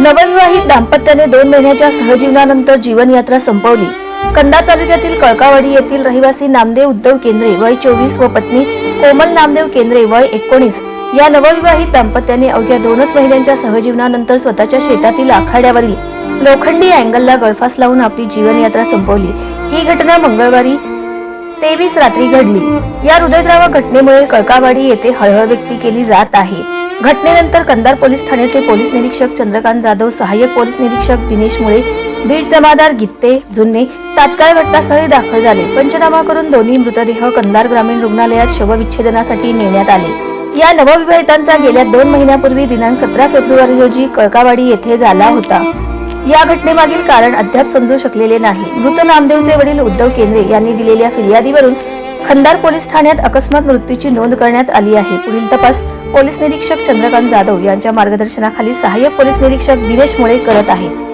नवविवाहित दाम्पत्याने दोन महिन्याच्या सहजीवनानंतर जीवनयात्रा संपवली. कंधार तालुक्यातील कळकावाडी येथील रहिवासी नामदेव उद्धव केंद्रे वय चोवीस व पत्नी कोमल नामदेव केंद्रे वय एकोणीस. या नवविवाहित दाम्पत्याने अवघ्या दोनच महिन्यांच्या सहजीवनानंतर स्वतःच्या शेतातील आखाड्यावरील लोखंडी अँगलला गळफास लावून आपली जीवनयात्रा संपवली. ही घटना मंगळवारी तेवीस रात्री घडली. या हृदयद्रावक घटनेमुळे कळकावाडी येथे हळहळ व्यक्ती केली जात आहे. घटनेनंतर कंदार पोलीस ठाण्याचे पोलीस निरीक्षक चंद्रकांत जाधव सहाय्यक पोलीस निरीक्षक दिनेश मुळे बीट जमादार गित्ते जुन्ने तात्काळ घटनास्थळी दाखल झाले. पंचनामा करून दोन्ही मृतदेह कंदार ग्रामीण रुग्णालयात शवविच्छेदनासाठी नेण्यात आले. या नवविवाहितांचा गेल्या दोन महिन्यापूर्वी दिनांक सतरा फेब्रुवारी रोजी कळकावाडी येथे झाला होता. या घटनेमागील कारण अद्याप समजू शकलेले नाही. मृत नामदेवचे वडील उद्धव केंद्रे यांनी दिलेल्या फिर्यादीवरून खंदार पोलीस ठाण्यात अकस्मात मृत्यूची नोंद करण्यात आली आहे. पुढील तपास पोलीस निरीक्षक चंद्रकांत जाधव यांच्या मार्गदर्शनाखाली सहाय्यक पोलीस निरीक्षक दिनेश मुळे करत आहेत.